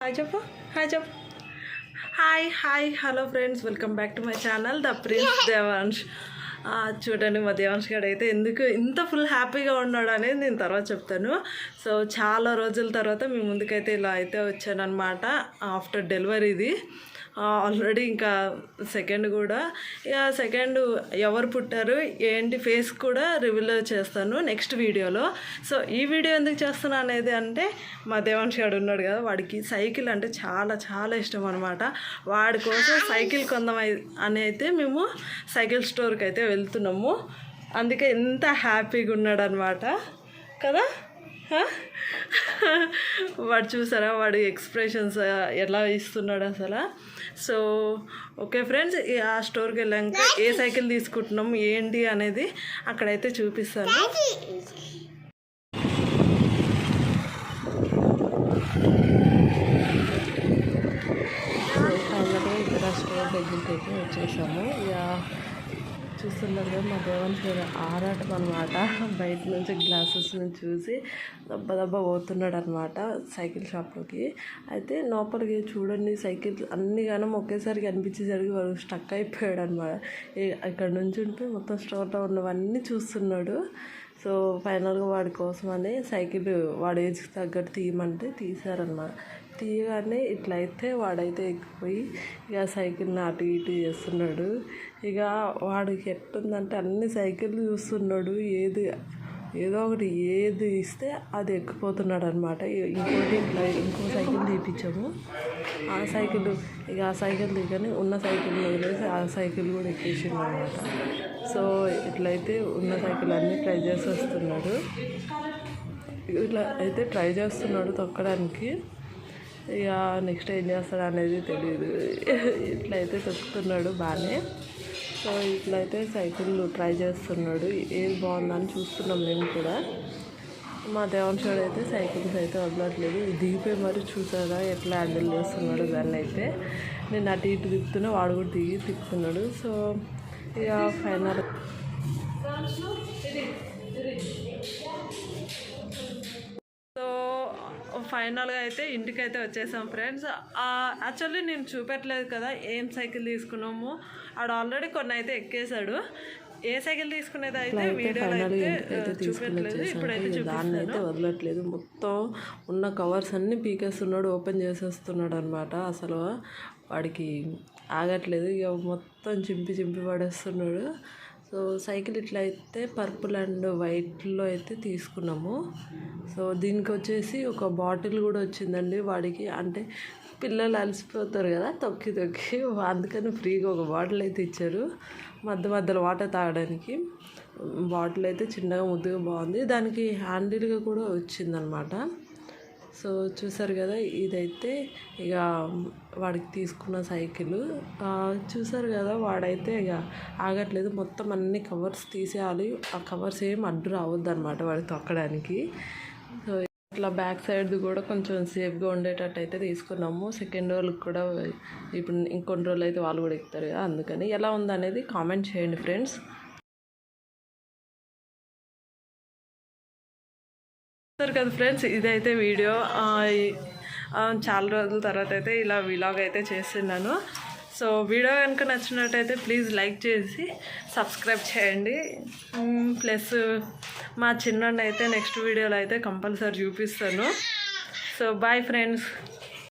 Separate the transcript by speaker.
Speaker 1: Hi చెప్పు hi చెప్పు. Hi hi hello friends welcome back to my channel the prince Devansh చూడండి మా దేవాంష్ గారు అయితే ఎందుకు ఇంత ఫుల్ హ్యాపీగా ఉన్నాడు అనేది నేను తర్వాత చెప్తాను. సో చాలా రోజుల తర్వాత మీ ముందుకైతే ఇలా అయితే వచ్చానమాట ఆఫ్టర్ డెలివరీది. ఆల్రెడీ ఇంకా సెకండ్ కూడా. ఇక సెకండ్ ఎవరు పుట్టారు ఏంటి ఫేస్ కూడా రివీల్ చేస్తాను నెక్స్ట్ వీడియోలో. సో ఈ వీడియో ఎందుకు చేస్తున్నా అనేది అంటే మా దేవాంశ్ గారు ఉన్నాడు కదా వాడికి సైకిల్ అంటే చాలా చాలా ఇష్టం అనమాట వాడి కోసం సైకిల్ కొందాం అని అయితే మేము సైకిల్ స్టోర్కి అయితే వెళ్తున్నాము. అందుకే ఎంత హ్యాపీగా ఉన్నాడు అనమాట కదా? వాడు చూసారా? వాడి ఎక్స్ప్రెషన్స్ ఎలా ఇస్తున్నాడు అసలు? సో ఓకే ఫ్రెండ్స్ ఆ స్టోర్కి వెళ్ళాక ఏ సైకిల్ తీసుకుంటున్నాం ఏంటి అనేది అక్కడైతే చూపిస్తాను. ఇక్కడ స్టోర్ దగ్గరికి అయితే వచ్చేసాము. ఇక చూస్తున్నారు కదా మా దేవన్ గారు ఆరాటం అనమాట బయట నుంచి గ్లాసెస్ నుంచి చూసి దెబ్బ దెబ్బ పోతున్నాడు అనమాట సైకిల్ షాప్లోకి అయితే లోపలికి చూడండి సైకిల్ అన్ని గానం ఒకేసారి కనిపించేసరికి వాడు స్టక్ అయిపోయాడు అనమాట ఇక్కడ నుంచి ఉంటే మొత్తం స్టోర్లో ఉన్నవన్నీ చూస్తున్నాడు. సో ఫైనల్గా వాడి కోసమని సైకిల్ వాడి ఏజ్కి తగ్గట్టు తీయమంటే తీశారనమాట తీయగానే ఇట్లయితే వాడైతే ఎక్కిపోయి ఇక సైకిల్ని అటు ఇటు చేస్తున్నాడు. ఇక వాడికి ఎట్టుందంటే అన్ని సైకిల్ చూస్తున్నాడు. ఏది ఏదో ఒకటి ఏది ఇస్తే అది ఎక్కిపోతున్నాడు అనమాట ఇంకోటి ఇట్లా ఇంకో సైకిల్ తీపిచ్చాము. ఆ సైకిల్ ఇక ఆ సైకిల్ దిగని ఉన్న సైకిల్ వదిలేసి ఆ సైకిల్ కూడా ఎక్కేసింది అనమాట సో ఇట్లయితే ఉన్న సైకిల్ అన్నీ ట్రై చేసి వస్తున్నాడు. ఇట్లా అయితే ట్రై చేస్తున్నాడు తొక్కడానికి. ఇక నెక్స్ట్ ఏం చేస్తాడు అనేది తెలియదు ఇట్లయితే తొక్కుతున్నాడు బాగానే సో ఇట్లయితే సైకిల్ ట్రై చేస్తున్నాడు. ఏది బాగుందని చూస్తున్నాం మేము కూడా. మా దేవంశుడు అయితే సైకిల్స్ అయితే వదలట్లేదు. దిగిపోయి మరి చూసారా? ఎట్లా హ్యాండిల్ చేస్తున్నాడు దాన్ని అయితే. నేను అటు ఇటు తిప్పుతున్నా వాడు కూడా దిగి తిప్పుతున్నాడు. సో ఇక ఫైనల్. ఫైనల్గా అయితే ఇంటికి అయితే వచ్చేసాం ఫ్రెండ్స్. యాక్చువల్లీ నేను చూపెట్టలేదు కదా ఏం సైకిల్ తీసుకున్నాము. ఆడు ఆల్రెడీ కొన్ని అయితే ఎక్కేశాడు. ఏ సైకిల్ తీసుకునేది అయితే వీడియోలో అయితే చూపెట్టలేదు. ఇప్పుడైతే
Speaker 2: దాన్ని అయితే వదలట్లేదు. మొత్తం ఉన్న కవర్స్ అన్నీ పీకేస్తున్నాడు ఓపెన్ చేసేస్తున్నాడు అనమాట అసలు వాడికి ఆగట్లేదు. ఇక మొత్తం చింపి చింపి పడేస్తున్నాడు. సో సైకిల్ ఇట్లా అయితే పర్పుల్ అండ్ వైట్లో అయితే తీసుకున్నాము. సో దీనికి వచ్చేసి ఒక బాటిల్ కూడా వచ్చిందండి వాడికి. అంటే పిల్లలు అలసిపోతారు కదా తొక్కి తొక్కి. అందుకని ఫ్రీగా ఒక బాటిల్ అయితే ఇచ్చారు. మధ్య మధ్యలో వాటర్ తాగడానికి బాటిల్ అయితే చిన్నగా ముద్దుగా బాగుంది. దానికి హ్యాండిల్గా కూడా వచ్చిందనమాట. సో చూసారు కదా ఇదైతే ఇక వాడికి తీసుకున్న సైకిల్. చూసారు కదా వాడైతే ఇక ఆగట్లేదు. మొత్తం అన్ని కవర్స్ తీసేయాలి. ఆ కవర్స్ ఏం అడ్డు రావద్దు అనమాట వాడు తొక్కడానికి. సో ఇట్లా బ్యాక్ సైడ్ కూడా కొంచెం సేఫ్గా ఉండేటట్టు అయితే తీసుకున్నాము. సెకండ్ రోజులకు కూడా ఇప్పుడు ఇంకొన్ని రోజులు అయితే వాళ్ళు కూడా ఎక్కుతారు కదా అందుకని. ఎలా ఉందనేది కామెంట్ చేయండి ఫ్రెండ్స్.
Speaker 1: చూస్తారు కదా ఫ్రెండ్స్ ఇదైతే వీడియో. చాలా రోజుల తర్వాత అయితే ఇలా విలాగ్ అయితే చేస్తున్నాను. సో వీడియో కనుక నచ్చినట్టయితే ప్లీజ్ లైక్ చేసి సబ్స్క్రైబ్ చేయండి. ప్లస్ మా చిన్న అయితే నెక్స్ట్ వీడియోలో అయితే కంపల్సరీ చూపిస్తాను. So bye friends